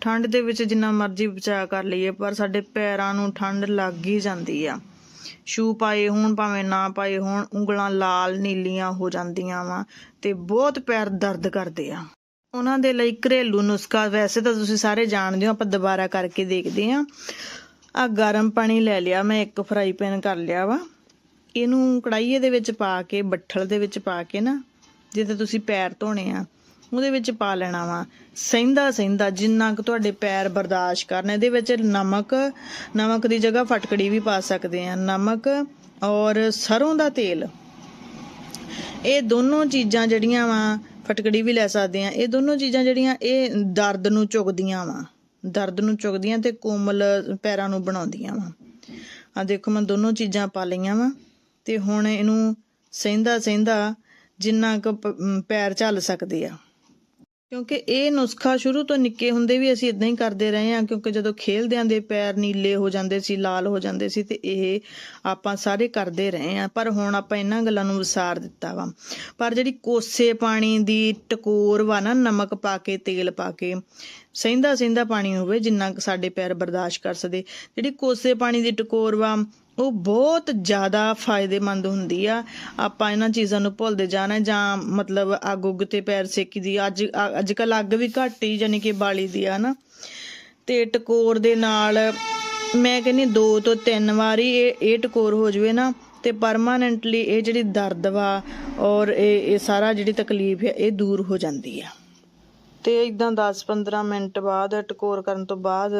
ਠੰਡ ਦੇ ਵਿੱਚ ਜਿੰਨਾ ਮਰਜ਼ੀ ਬਚਾਅ ਕਰ ਲਈਏ, ਪਰ ਸਾਡੇ ਪੈਰਾਂ ਨੂੰ ਠੰਡ ਲੱਗ ਹੀ ਜਾਂਦੀ ਆ। ਸ਼ੂ ਪਾਏ ਹੋਣ ਭਾਵੇਂ ਨਾ ਪਾਏ ਹੋਣ, ਉਂਗਲਾਂ ਲਾਲ ਨੀਲੀਆਂ ਹੋ ਜਾਂਦੀਆਂ ਵਾ ਤੇ ਬਹੁਤ ਪੈਰ ਦਰਦ ਕਰਦੇ ਆ। ਉਹਨਾਂ ਦੇ ਲਈ ਘਰੇਲੂ ਨੁਸਖਾ ਵੈਸੇ ਤਾਂ ਤੁਸੀਂ ਸਾਰੇ ਜਾਣਦੇ ਹੋ, ਆਪਾਂ ਦੁਬਾਰਾ ਕਰਕੇ ਦੇਖਦੇ ਆ ਆ ਗਰਮ ਪਾਣੀ ਲੈ ਲਿਆ, ਮੈਂ ਇੱਕ ਫਰਾਈ ਪੈਨ ਕਰ ਲਿਆ ਵਾ। ਇਹਨੂੰ ਕੜਾਈਏ ਦੇ ਵਿੱਚ ਪਾ ਕੇ, ਬੱਠਲ ਦੇ ਵਿੱਚ ਪਾ ਕੇ ਨਾ ਜਿੱਥੇ ਤੁਸੀਂ ਪੈਰ ਧੋਣੇ ਆ ਉਹਦੇ ਵਿੱਚ ਪਾ ਲੈਣਾ ਵਾ। ਸਹਿੰਦਾ ਸਹਿੰਦਾ, ਜਿੰਨਾ ਕੁ ਤੁਹਾਡੇ ਪੈਰ ਬਰਦਾਸ਼ਤ ਕਰਨ, ਇਹਦੇ ਵਿੱਚ ਨਮਕ ਨਮਕ ਦੀ ਜਗ੍ਹਾ ਫਟਕੜੀ ਵੀ ਪਾ ਸਕਦੇ ਆ। ਨਮਕ ਔਰ ਸਰੋਂ ਦਾ ਤੇਲ। ਇਹ ਦੋਨੋਂ ਚੀਜ਼ਾਂ ਜਿਹੜੀਆਂ ਵਾ, ਫਟਕੜੀ ਵੀ ਲੈ ਸਕਦੇ ਆ। ਇਹ ਦੋਨੋਂ ਚੀਜ਼ਾਂ ਜਿਹੜੀਆਂ, ਇਹ ਦਰਦ ਨੂੰ ਚੁਗਦੀਆਂ ਵਾ। ਦਰਦ ਨੂੰ ਚੁਗਦੀਆਂ ਤੇ ਕੋਮਲ ਪੈਰਾਂ ਨੂੰ ਬਣਾਉਂਦੀਆਂ ਵਾ। ਆ ਦੇਖੋ, ਮੈਂ ਦੋਨੋਂ ਚੀਜ਼ਾਂ ਪਾ ਲਈਆਂ ਵਾ ਤੇ ਹੁਣ ਇਹਨੂੰ ਸਹਿੰਦਾ ਸਹਿੰਦਾ ਜਿੰਨਾ ਕੁ ਪੈਰ ਝੱਲ ਸਕਦੇ ਆ। ਕਿਉਂਕਿ ਇਹ ਨੁਸਖਾ ਸ਼ੁਰੂ ਤੋਂ ਨਿੱਕੇ ਹੁੰਦੇ ਵੀ ਅਸੀਂ ਇਦਾਂ ਹੀ ਕਰਦੇ ਰਹੇ ਹਾਂ, ਕਿਉਂਕਿ ਜਦੋਂ ਖੇਲਦਿਆਂ ਦੇ ਪੈਰ ਨੀਲੇ ਹੋ ਜਾਂਦੇ ਸੀ, ਲਾਲ ਹੋ ਜਾਂਦੇ ਸੀ, ਤੇ ਇਹ ਆਪਾਂ ਸਾਰੇ ਕਰਦੇ ਰਹੇ ਹਾਂ। ਪਰ ਹੁਣ ਆਪਾਂ ਇਹਨਾਂ ਗੱਲਾਂ ਨੂੰ ਵਿਸਾਰ ਦਿੱਤਾ ਵਾ। ਪਰ ਜਿਹੜੀ ਕੋਸੇ ਪਾਣੀ ਦੀ ਟਕੋਰ ਵਾ ਨਾ, ਨਮਕ ਪਾ ਕੇ, ਤੇਲ ਪਾ ਕੇ ਸਹਿੰਦਾ ਸਹਿੰਦਾ ਪਾਣੀ ਹੋਵੇ, ਜਿੰਨਾ ਸਾਡੇ ਪੈਰ ਬਰਦਾਸ਼ਤ ਕਰ ਸਕਦੇ ਜਿਹੜੀ ਕੋਸੇ ਪਾਣੀ ਦੀ ਟਕੋਰ ਵਾ ਉਹ ਬਹੁਤ ਜ਼ਿਆਦਾ ਫਾਇਦੇਮੰਦ ਹੁੰਦੀ ਆ। ਆਪਾਂ ਇਹਨਾਂ ਚੀਜ਼ਾਂ ਨੂੰ ਭੁੱਲਦੇ ਜਾਣਾ ਜਾਂ ਮਤਲਬ ਅੱਗ ਉੱਗ ਤੇ ਪੈਰ ਸੇਕੀ ਦੀ ਅੱਜ ਅੱਜ ਕੱਲ ਅੱਗ ਵੀ ਘੱਟ ਹੀ ਯਾਨੀ ਕਿ ਬਾਲੀ ਦੀ ਆ ਨਾ। ਤੇ ਟਕੋਰ ਦੇ ਨਾਲ ਮੈਂ ਕਹਿੰਨੀ ਦੋ ਤੋਂ ਤਿੰਨ ਵਾਰੀ ਇਹ ਇਹ ਟਕੋਰ ਹੋ ਜਵੇ ਨਾ ਤੇ ਪਰਮਾਨੈਂਟਲੀ ਇਹ ਜਿਹੜੀ ਦਰਦ ਵਾ ਔਰ ਇਹ ਇਹ ਸਾਰਾ ਜਿਹੜੀ ਤਕਲੀਫ ਹੈ ਇਹ ਦੂਰ ਹੋ ਜਾਂਦੀ ਆ। ਤੇ ਇਦਾਂ 10-15 ਮਿੰਟ ਬਾਅਦ ਟਕੋਰ ਕਰਨ ਤੋਂ ਬਾਅਦ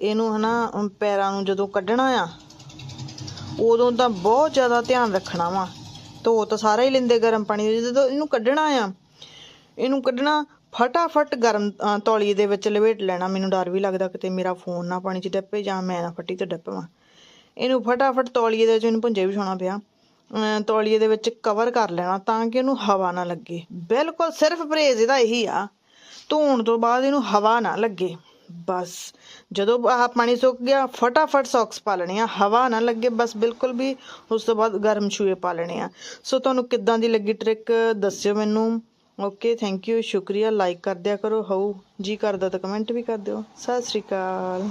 ਇਹਨੂੰ ਹਨਾ ਪੈਰਾਂ ਨੂੰ ਜਦੋਂ ਕੱਢਣਾ ਆ ਉਦੋਂ ਤਾਂ ਬਹੁਤ ਜ਼ਿਆਦਾ ਧਿਆਨ ਰੱਖਣਾ ਵਾ। ਧੋ ਤਾਂ ਸਾਰਾ ਹੀ ਲੈਂਦੇ ਗਰਮ ਪਾਣੀ ਦੇ ਜਦੋਂ ਇਹਨੂੰ ਕੱਢਣਾ ਆ, ਇਹਨੂੰ ਕੱਢਣਾ, ਫਟਾਫਟ ਗਰਮ ਤੌਲੀਏ ਦੇ ਵਿੱਚ ਲਪੇਟ ਲੈਣਾ। ਮੈਨੂੰ ਡਰ ਵੀ ਲੱਗਦਾ ਕਿਤੇ ਮੇਰਾ ਫੋਨ ਨਾ ਪਾਣੀ 'ਚ ਡੱਪੇ ਜਾਂ ਮੈਂ ਨਾ ਫੱਟੀ ਤੇ ਡੱਪਵਾਂ। ਇਹਨੂੰ ਫਟਾਫਟ ਤੌਲੀਏ ਦੇ ਵਿੱਚ, ਇਹਨੂੰ ਭੁੰਜੇ ਵੀ ਛੋਣਾ ਪਿਆ। ਤੌਲੀਏ ਦੇ ਵਿੱਚ ਕਵਰ ਕਰ ਲੈਣਾ ਤਾਂ ਕਿ ਇਹਨੂੰ ਹਵਾ ਨਾ ਲੱਗੇ। ਬਿਲਕੁਲ ਸਿਰਫ ਪਰਹੇਜ਼ ਇਹਦਾ ਇਹੀ ਆ। ਧੋਣ ਤੋਂ ਬਾਅਦ ਇਹਨੂੰ ਹਵਾ ਨਾ ਲੱਗੇ। ਬਸ। ਜਦੋਂ ਆਹ ਪਾਣੀ ਸੁੱਕ ਗਿਆ, ਫਟਾਫਟ ਸੌਕਸ ਪਾ ਲੈਣੇ ਆ। ਹਵਾ ਨਾ ਲੱਗੇ, ਬਸ ਬਿਲਕੁਲ ਵੀ। ਉਸ ਤੋਂ ਬਾਅਦ ਗਰਮ ਛੂਏ ਪਾ ਲੈਣੇ ਆ। ਸੋ ਤੁਹਾਨੂੰ ਕਿੱਦਾਂ ਦੀ ਲੱਗੀ ਟ੍ਰਿਕ ਦੱਸਿਓ ਮੈਨੂੰ। ਓਕੇ ਥੈਂਕ ਯੂ ਸ਼ੁਕਰੀਆ। ਲਾਈਕ ਕਰ ਦਿਆ ਕਰੋ। ਹਉ ਜੀ ਕਰਦਾ ਤਾਂ ਕਮੈਂਟ ਵੀ ਕਰ ਦਿਓ। ਸਤਿ ਸ਼੍ਰੀ ਅਕਾਲ।